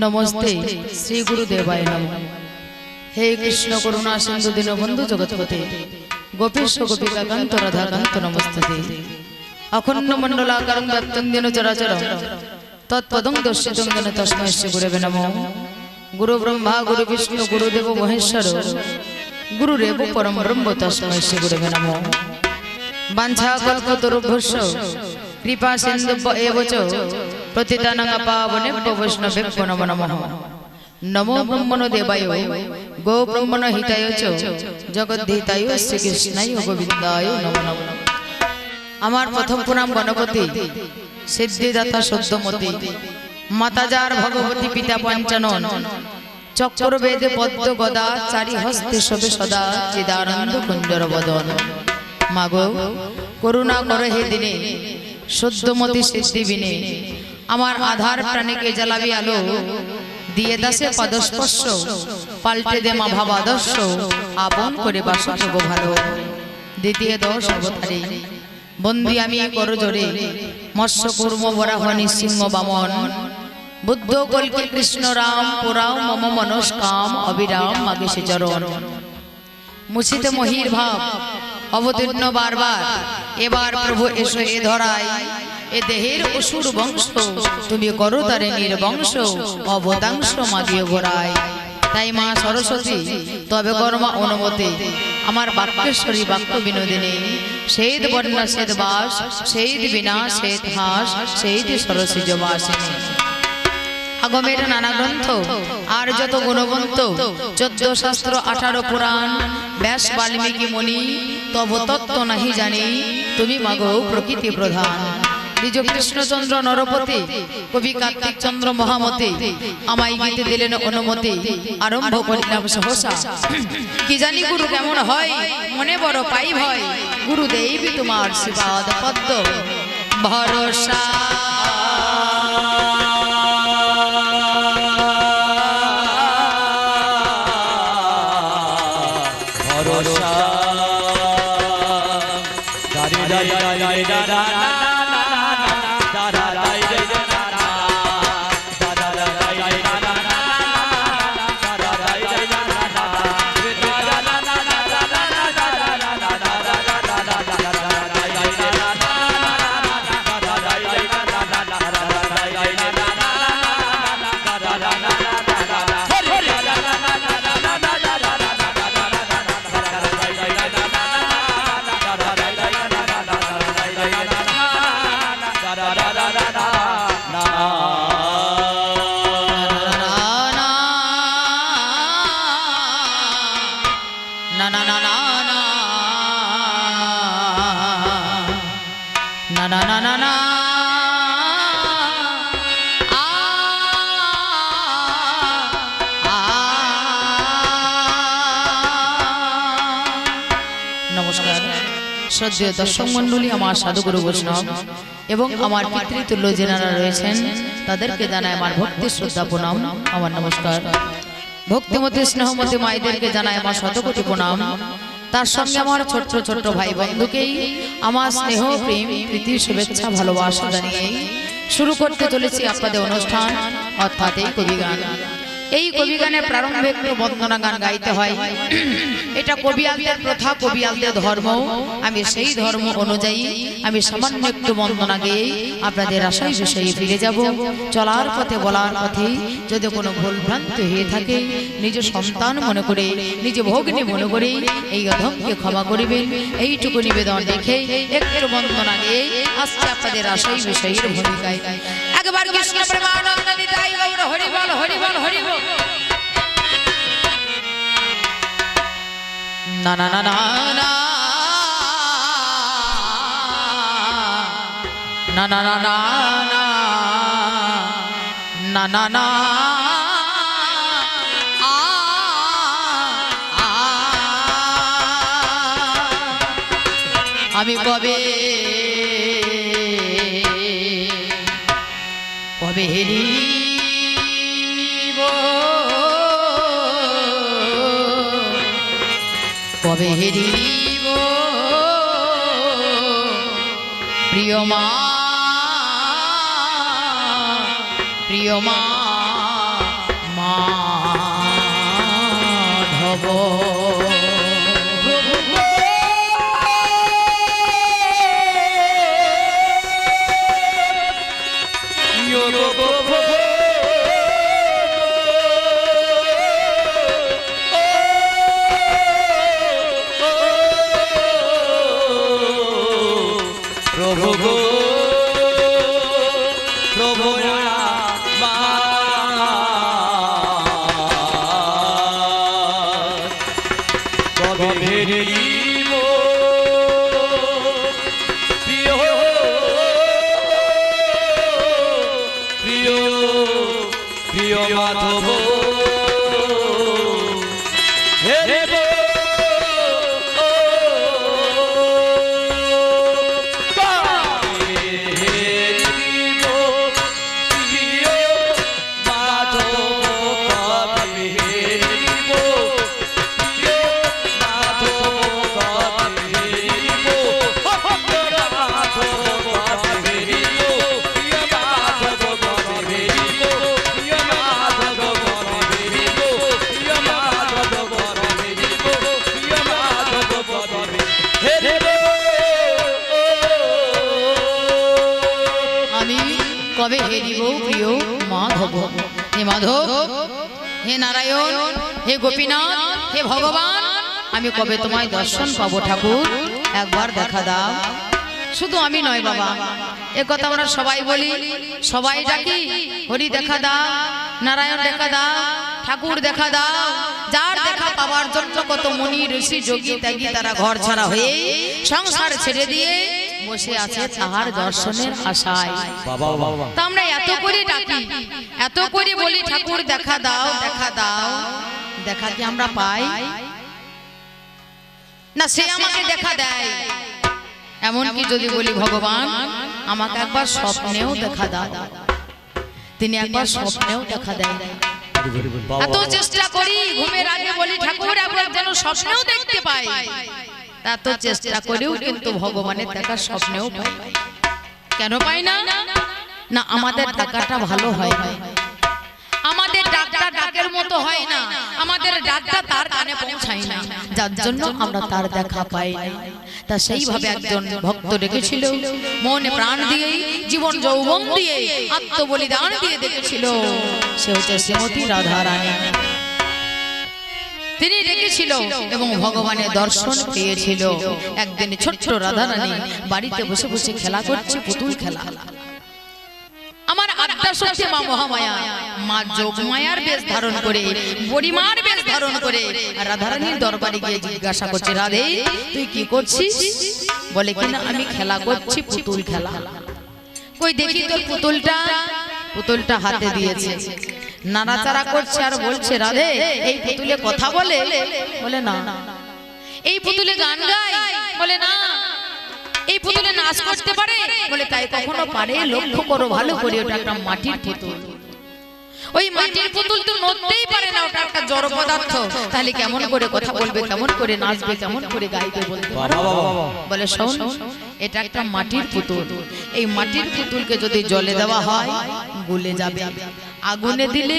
নমস্তে শ্রী গুরুদেবায় নম। হে কৃষ্ণ করুণা সিন্ধু দীনবন্ধু জগৎপতে গোপীশ গোপিকাকান্ত রাধাকান্ত নমস্তে অখণ্ড মণ্ডলাকারং ব্যক্তং যেন চরাচর তৎপদং দর্শিতং তস্মৈ শ্রী গুরবে নম। গুরু ব্রহ্মা গুরু বিষ্ণু গুরুদেব মহেশ্বর গুরুরেব পরম ব্রহ্ম তস্মৈ শ্রী গুরবে নম। বাঞ্ছা কল্পতরুভ্যস্য কৃপা সিন্ধু এব চ নমো নমঃ গো নমো আমার প্রথম প্রণাম গণপতি সিদ্ধিদাতা সত্যমতী মাতাজার ভগবতী পিতা পঞ্চানন, চক্রবেদে পদ্ম গদা চারি হস্তে শোভে সদা চিদানন্দ কুঞ্জর বদন। মাগো, করুণা করে হে দিনে, সদ্যমতি সিদ্ধি বিনে আমার আধার প্রাণীকে জ্বালাবি আলো। দিয়ে দাসে পদস্পর্শ। পাল্টে দে মা ভাবাদর্শ আপন করে বাস প্রভু ভালো। দ্বিতীয় দশ অবতারে বন্দি আমি করো জোরে। মৎস্য কুর্ম বরাহ সিংহ বামন। বুদ্ধ কল্কি কৃষ্ণ রাম পুরাম মম মনস্কাম অবিরাম মাগে সে চরণ। মুছিতে মহির ভাব। অবতীর্ণ বারবার। এবার প্রভু এসো এ ধরায়। এ দেহের অসুর বংশ, তুমি করো তারে নির্বংশ অবদাংশ মাগিয়ে ঘোরায় তাই মা সরস্বতী, তবে কর্মা অনুমতি। আমার বাক্যেশ্বরী বাক্য বিনোদিনী সেইদ বন্যা সেদ বাস সেইদ বিনা সেদ হাস সেইদ সরস্বী বাসিনী আগমের নানা গ্রন্থ, আর যত গুণবন্ত, চোদ্দ শাস্ত্র আঠারো পুরাণ, ব্যাস বাল্মীকি মণি তব তত্ত্ব নাহি জানি, তুমি মাগো প্রকৃতি প্রধান। নিজ কৃষ্ণচন্দ্র নরপতি, কবি কার্তিক চন্দ্র মহামতি, আমায় গীতে দিলেন অনুমতি, আরম্ভ করিলাম সহসা। কি জানি গুরু কেমন হয়, মনে বড় পাই ভয় গুরু দেবী তোমার শিবাদ পদ্ম। ভরসা শ্রদ্ধেয় দর্শক মণ্ডলী আমার সাধুগুরু বৈষ্ণব এবং আমার পিতৃতুল্য যেনারা রয়েছেন তাদেরকে জানায় আমার ভক্তি শ্রদ্ধা প্রণাম আমার নমস্কার। ভক্তিমতী স্নেহমতী মায়েদেরকে জানায় আমার শতকোটি প্রণাম। তার সঙ্গে আমার ছোট্ট ছোট্ট ভাই বন্ধুকেই আমার স্নেহ প্রেম প্রীতি শুভেচ্ছা ভালোবাসা জানিয়ে শুরু করতে চলেছি আপনাদের অনুষ্ঠান অর্থাৎ এই কবি গান এই কবি গানে প্রারম্ভে একটু বন্দনা গান গাইতে হয়। এটা কবিয়ালদের প্রথা কবিয়ালদের ধর্ম। আমি সেই ধর্ম অনুযায়ী আমি সামান্য একটু বন্দনা গেয়ে আপনাদের আশায় বিষয়ে ফিরে যাব। চলার পথে বলার পথে যদি কোনো ভুল ভ্রান্তি হয়ে থাকে নিজ সন্তান মনে করে নিজ ভগ্নী মনে করে এই অধমকে ক্ষমা করিবেন। এইটুকু নিবেদন দেখে একটু বন্দনা গেয়ে আসছে আপনাদের আশাই বিষয়ের ভূমিকায়। একবার কৃষ্ণ প্রেমানন্দ নিতাই গৌর হরিবল হরিবল হরিবল না না না না না। না না না না না। না না আ আ আমি কবে কবে হেরিব কবে দিব। প্রিয় মা প্রিয় মা মা মাধব প্রভু হে গোপীনাথ হে ভগবান আমি কবে তোমায় দর্শন পাবো ঠাকুর? একবার দেখা দাও। শুধু আমি নয় বাবা এ কথা আমরা সবাই বলি সবাই ডাকি হরি দেখা দাও নারায়ণ দেখা দাও ঠাকুর দেখা দাও যার দেখা পাওয়ার জন্য কত মুনি ঋষি যোগী ত্যাগী তারা ঘর ছাড়া হয়ে সংসার ছেড়ে দিয়ে বসে আছে তাহার দর্শনের আশায়। তা আমরা এত করে ডাকি এত করে বলি ঠাকুর দেখা দাও দেখা দাও। দেখা কি আমরা পাই? না সে আমাকে দেখা দেয়। এমনকি যদি বলি ভগবান আমাকে একবার স্বপ্নেও দেখা দাও। তিনি একবার স্বপ্নেও দেখা দেয়। এত চেষ্টা করি ঘুমের আগে বলি ঠাকুর একবার যেন স্বপ্নেও দেখতে পাই। এত চেষ্টা করেও কিন্তু ভগবানের দেখা স্বপ্নেও পাই। কেন পাই না? না আমাদের টাকাটা ভালো হয়। আমাদের ডাকটা ডাকের মতো হয় না। আমাদের ডাকটা তার কানে পৌঁছায় না। যার জন্য আমরা তার দেখা পাই। তা সেইভাবে একজন ভক্ত ডেকেছিল। মনে প্রাণ দিয়ে জীবন যৌবন দিয়ে আত্মবলিদান দিয়ে দেখেছিল সে হচ্ছে শ্রীমতী রাধা রানী তিনি ডেকেছিল এবং ভগবানের দর্শন পেয়েছিল। একদিন ছোট্ট রাধা রানী বাড়িতে বসে বসে খেলা করছে পুতুল খেলা। শক্তি মা মহামায়া। মা যোগমায়ার বেশ ধারণ করে বড়িমার বেশ ধারণ করে। রাধারানীর দরবারে গিয়ে জিজ্ঞাসা করছে রাধে তুই কি করছিস? বলে কিনা আমি খেলা করছি পুতুল খেলা। কই দেখি তোর পুতুলটা? পুতুলটা? হাতে দিয়েছে। নাড়াচাড়া করছে আর বলছে রাধে এই পুতুলে কথা বলে? বলে না। এই পুতুলে গান গায়? বলে না। পুতুলে নাচ করতে পারে? বলে তাই কখনো পারে? লক্ষ্য করো ভালো করে ওটা একটা মাটির পুতুল। ওই মাটির পুতুল তো নড়তেই পারে না ওটা একটা জড় পদার্থ। তাহলে কেমন করে কথা বলবে কেমন করে নাচবে কেমন করে গাইবে বলে শোন এটা একটা মাটির পুতুল। এই মাটির পুতুলকে যদি জলে দেওয়া হয় গলে যাবে। আগুনে দিলে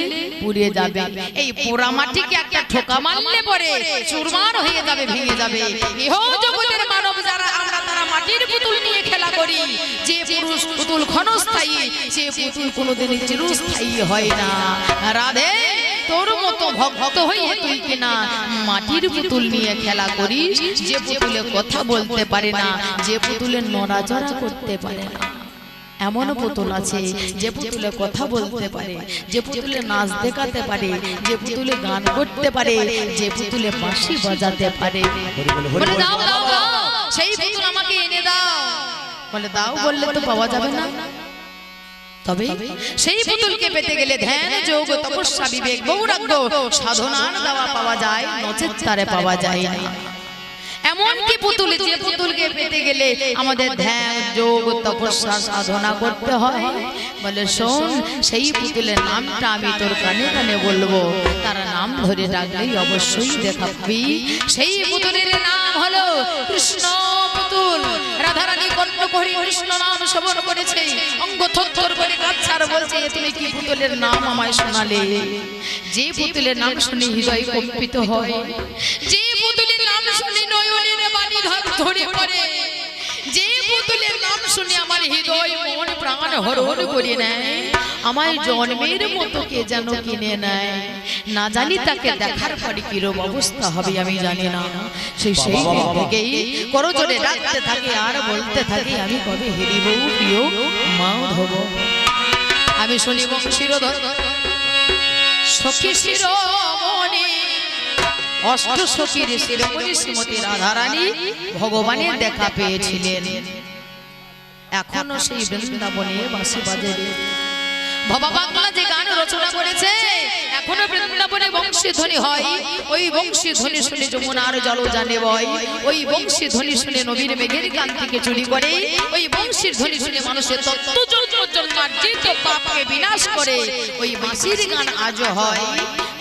যাবে। এই পোড়া মাটিকে একটা ঠোকা মারলে পরে চুরমার হয়ে যাবে ভেঙে যাবে। ইহ জগতের মানব আমরা তারা মাটির পুতুল নিয়ে খেলা করি। যে পুরুষ পুতুল ক্ষণস্থায়ী সে পুতুল কোনোদিনই চিরস্থায়ী হয় না। রাধে তোর মতো ভক্ত হয়ে তুই কিনা মাটির পুতুল নিয়ে খেলা করিস? যে পুতুলে কথা বলতে পারে না যে পুতুলে নড়াচড়া করতে পারে না। এমন পুতুল আছে যে পুতুলে কথা বলতে পারে যে পুতুলে নাচ দেখাতে পারে যে পুতুলে গান করতে পারে যে পুতুলে বাঁশি বাজাতে পারে। দাও দাও দাও। সেই পুতুল আমাকে এনে দাও। বলে দাও বললে তো পাওয়া যাবে না। তবে সেই পুতুলকে পেতে গেলে ধ্যান যোগ তপস্যা বিবেক সাধনার দেওয়া পাওয়া যায় নচেত তারে পাওয়া যায়। না এমন কি পুতুল যে পুতুলকে পেতে গেলে আমাদের ধ্যান যোগ তপস্যা সাধনা করতে হয়। বলে শোন সেই পুতুলের নামটা আমি তোর কানে কানে বলব। তার নাম ধরে ডাকলেই অবশ্যই দেখা পাবি সেই পুতুলের নাম হলো কৃষ্ণ পুতুল। রাধারানী করে কৃষ্ণ নাম শ্রবণ করেছে। অঙ্গ থর করে কাছার বল চেয়ে তুমি কি পুতুলের নাম আমায় শোনালে? যে পুতুলের নাম শুনে হৃদয় কম্পিত হয়। যে ধর পড়ে। যে পুতুলের নাম শুনে আমার হৃদয় মন প্রাণ হরহর করে নেয়। আমায় জন্মের মতো কে যেন কিনে নেয়। না জানি তাকে দেখার পরে কিরম অবস্থা হবে আমি জানি না। সেই সেই দিন থেকেই করজোরে ডাকতে থাকি আর বলতে থাকি আমি কবে হেরিব প্রিয় মাও ধব আমি শুনি বংশীরধর সখী শিরোমণি অষ্ট সখীর শিরোমণি শ্রীমতী রাধারানী ভগবানের দেখা পেয়েছিলেন। এখনও সেই বৃন্দাবনে বাসি বাজে। বাবা বাংলা যে গান রচনা করেছে, এখনও বৃন্দাবনে বংশী ধ্বনি হয়। ওই বংশী ধ্বনি শুনে যমুনার জল জানে বয়। ওই বংশী ধ্বনি শুনে নবীন মেঘের গান থেকে চুরি করে। ওই বংশীর ধ্বনি শুনে মানুষের তত্ত্ব জন্মার্জিত পাপকে বিনাশ করে। ওই বাঁশির গান আজও হয়।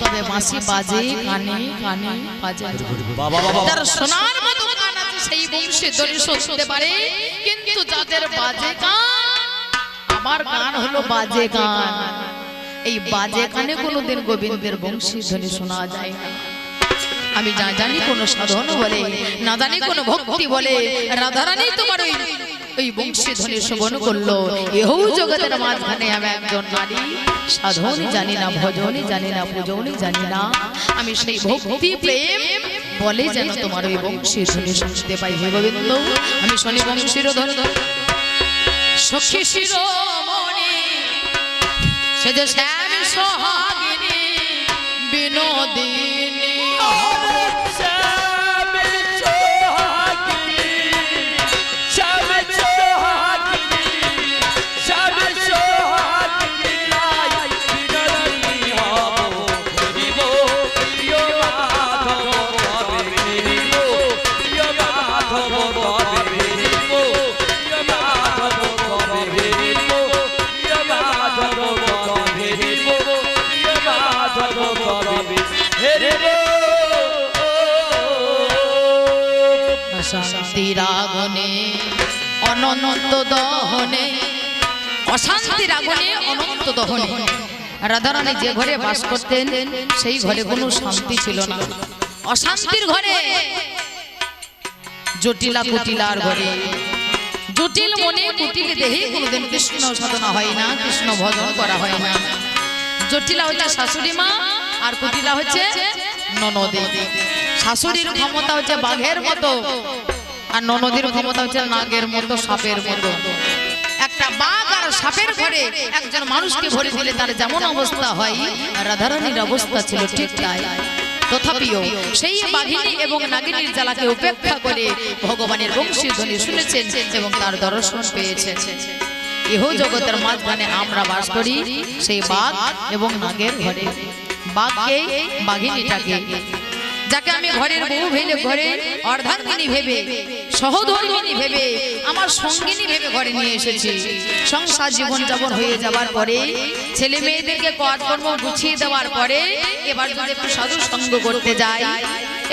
তবে বাঁশি বাজে কানে কানে বাজে। বাবা বাবা যার সোনার মতো গান আছে সেই বংশী ধ্বনি শুনতে পারে। কিন্তু যাদের বাজে গান আমার গান হলো বাজে গান এই বাজে গানে কোনোদিন গোবিন্দের বংশী ধ্বনি শোনা যায় না। আমি যা জানি কোন সাধন বলে না জানি কোন ভক্তি বলে রাধারানী তোমার ওই ওই বংশী ধ্বনি শোভন করল। এহু জগতের মাঝখানে আমি একজন নারী। সাধনই জানি না ভজনই জানি না পূজনই জানি না। আমি সেই ভক্তি প্রেম বলে যেন তোমার ওই বংশী ধ্বনি শুনতে পাই। হে গোবিন্দ আমি শনি বংশীর ধর সখী শিরোমণি সে যে শ্যাম সোহাগিনী বিনোদিনী। অশান্তির আগুনে অনন্ত দহনে। রাধারানী যে ঘরে বাস করতেন, সেই ঘরে কোনো শান্তি ছিল না। অশান্তির ঘরে, জটিলা কুটিলার ঘরে। জটিল মনে কুটিল দেহে কোনোদিন কৃষ্ণ সাধনা হয় না, কৃষ্ণ ভজন করা হয় না। জটিলা হচ্ছে শাশুড়ি মা, আর কুটিলা হচ্ছে ননদী। শাশুড়ির ক্ষমতা হচ্ছে বাঘের মতো, আর ননদীর ক্ষমতা হচ্ছে নাগের মতো, সাপের মতো। একটা বাঘ সাপের ঘরে একজন মানুষকে ভরে দিলে তার যেমন অবস্থা হয়, রাধারানীর অবস্থা ছিল ঠিক তাই। তথাপিও সেই বাঘিনী এবং নাগিনীর জ্বালাকে উপেক্ষা করে ভগবানের বংশী ধ্বনি শুনেছেন এবং তার দর্শন পেয়েছেন। ইহ জগতের মাঝখানে আমরা বাস করি সেই বাঘ এবং নাগের ঘরে। বাঘকে, বাঘিনীটাকে। যাকে আমি ঘরের বউ ভেবে ঘরে অর্ধাঙ্গিনী ভেবে, সহধর্মিনী ভেবে, আমার সঙ্গিনী ভেবে ঘরে নিয়ে এসেছি। সংসার জীবন যাপন হয়ে যাবার পরে, ছেলে মেয়েদেরকে কর্ম গুছিয়ে দেওয়ার পরে, এবার যদি একটু সাধু সঙ্গ করতে যাই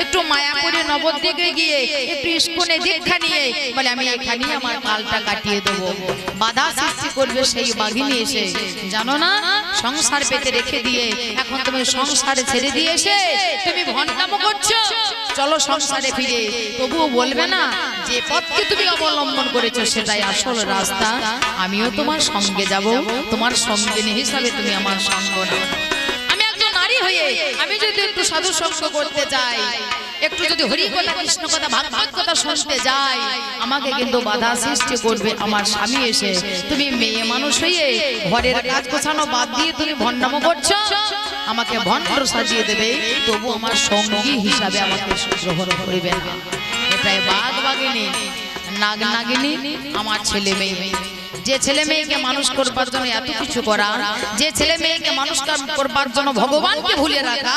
একটু মায়াপুরে নবদ্বীপে গিয়ে একটু ইস্কনে দীক্ষা নিয়ে বলে আমি এখানেই আমার কালটা কাটিয়ে দেবো। বাধা সৃষ্টি করবে সেই বাঘিনী এসে। জানো না? সংসার পেতে রেখে দিয়ে এখন তুমি সংসারে ছেড়ে দিয়ে এসে তুমি ভণ্ডামো করছ। চলো সংসারে ফিরে তবুও বলবে না যে পথকে তুমি অবলম্বন করেছ সেটাই আসল রাস্তা। আমিও তোমার সঙ্গে যাব। তোমার সঙ্গিনী হিসাবে তুমি আমার সঙ্গ নারী হয়ে আমি যদি একটু সাধু সঙ্গ করতে চাই একটু যদি হরি কৃষ্ণ কথা, ভাগবত কথা শুনতে যাই, আমাকে কিন্তু বাধা সৃষ্টি করবে আমার স্বামী এসে। তুমি মেয়ে মানুষ হয়ে ঘরের কাজ গোছানো বাদ দিয়ে তুমি ভণ্ডামো করছ? আমাকে ভণ্ড সাজিয়ে দেবে, তবু আমার সঙ্গী হিসাবে আমাকে গ্রহণ করবে এটাই বাঘ বাগিনী, নাগ নাগিনী, আমার ছেলে মেয়ে। যে ছেলে মেয়েকে মানুষ করবার জন্য এত কিছু করা যে ছেলে মেয়েকে মানুষ করবার জন্য ভগবানকে ভুলে রাখা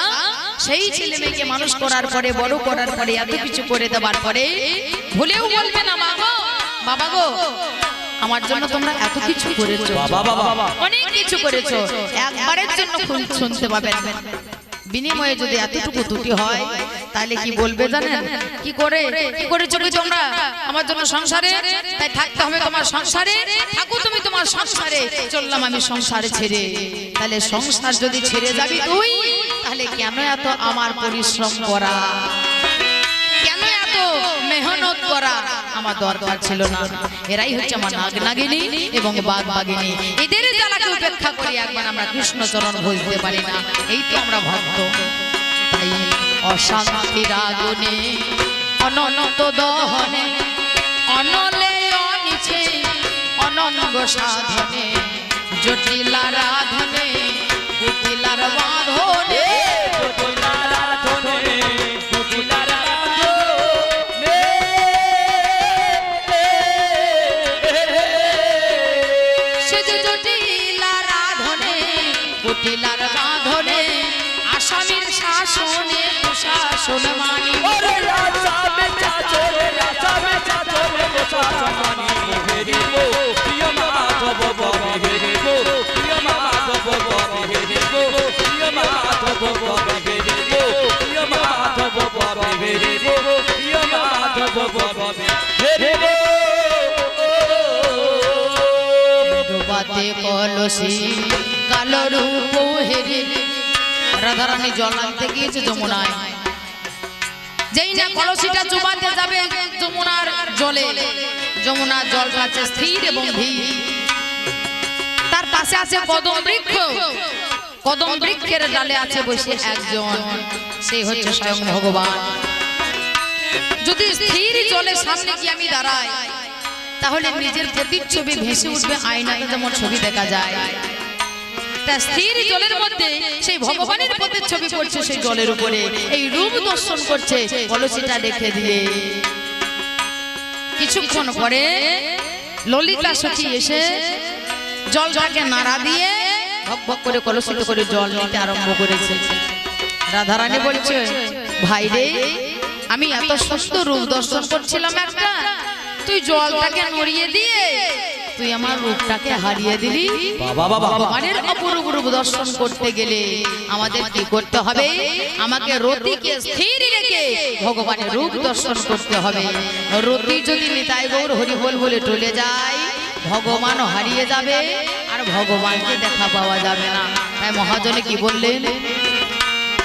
সেই ছেলে মেয়েকে মানুষ করার পরে বড় করার পরে এত কিছু করে দেওয়ার পরে ভুলেও বলবে না মা বাবা গো আমার জন্য তোমরা এত কিছু করেছ। বাবা বাবা অনেক কিছু করেছ। একবারের জন্য শুনতে পাবেন বিনিময়ে যদি এতটুকু ত্রুটি হয় তাহলে কি বলবে জানেন? কি করে? কি করে? চলে তোমরা? আমার জন্য সংসারে? তাই থাকতে হবে তোমার সংসারে? থাকো তুমি তোমার সংসারে। চললাম আমি সংসারে ছেড়ে। তাহলে সংসার যদি ছেড়ে যাবি তুই তাহলে কেন এত আমার পরিশ্রম করা? কেন এত মেহনত করা? আমার দরকার ছিল না। এরাই হচ্ছে আমার নাগ নাগিনী এবং বাঘ বাগিনী এদের জ্বালাকে উপেক্ষা করি, একবার আমরা কৃষ্ণচরণ বুঝতে পারি না। এই তো আমরা ভক্ত। তাই অনন্ত দহনে, অনলে অনিছে অনঙ্গ সাধনে রাধনে কুটিলার শাসনে শাসন মানি। ডুবাতে কলসি কালো রূপ হেরে রাধারানী জল আনতে গিয়েছে যমুনায়। যেই না কলসিটা চুবাতে যাবে যমুনার জলে। যমুনার জল স্থির এবং ধীর তার পাশে আছে কদম বৃক্ষ। কদম বৃক্ষের ডালে আছে বসে একজন। সেই হচ্ছে স্বয়ং ভগবান। যদি স্থির জলের সামনে গিয়ে আমি দাঁড়াই তাহলে নিজের প্রতিচ্ছবি ভেসে উঠবে আয়নাতে যেমন ছবি দেখা যায়। তা স্থির জলের মধ্যে সেই ভগবানের প্রতিচ্ছবি পড়ছে সেই জলের উপরে। এই রূপ দর্শন করছে কলসিটা রেখে দিয়ে। কিছুক্ষণ পরে ললিতা সখী এসে জলটাকে নাড়া দিয়ে ভক ভক করে কলসিত করে জল নিতে আরম্ভ করেছে। রাধারানী বলছে ভাই রে আমি এত সুন্দর রূপ দর্শন করছিলাম একটা। তুই জলটাকে নড়িয়ে দিয়ে তুই আমার রূপটাকে হারিয়ে দিলি। বাবা, বাবা। ভগবানের অপরূপ রূপ দর্শন করতে গেলে আমাদের কি করতে হবে? আমাকে রতিকে স্থির রেখে ভগবানের রূপ দর্শন করতে হবে। রতি যদি নিতাই গৌর হরি বল বলে টলে যায় ভগবানও হারিয়ে যাবে আর ভগবানকে দেখা পাওয়া যাবে না। তাই মহাজনে কি বললেন?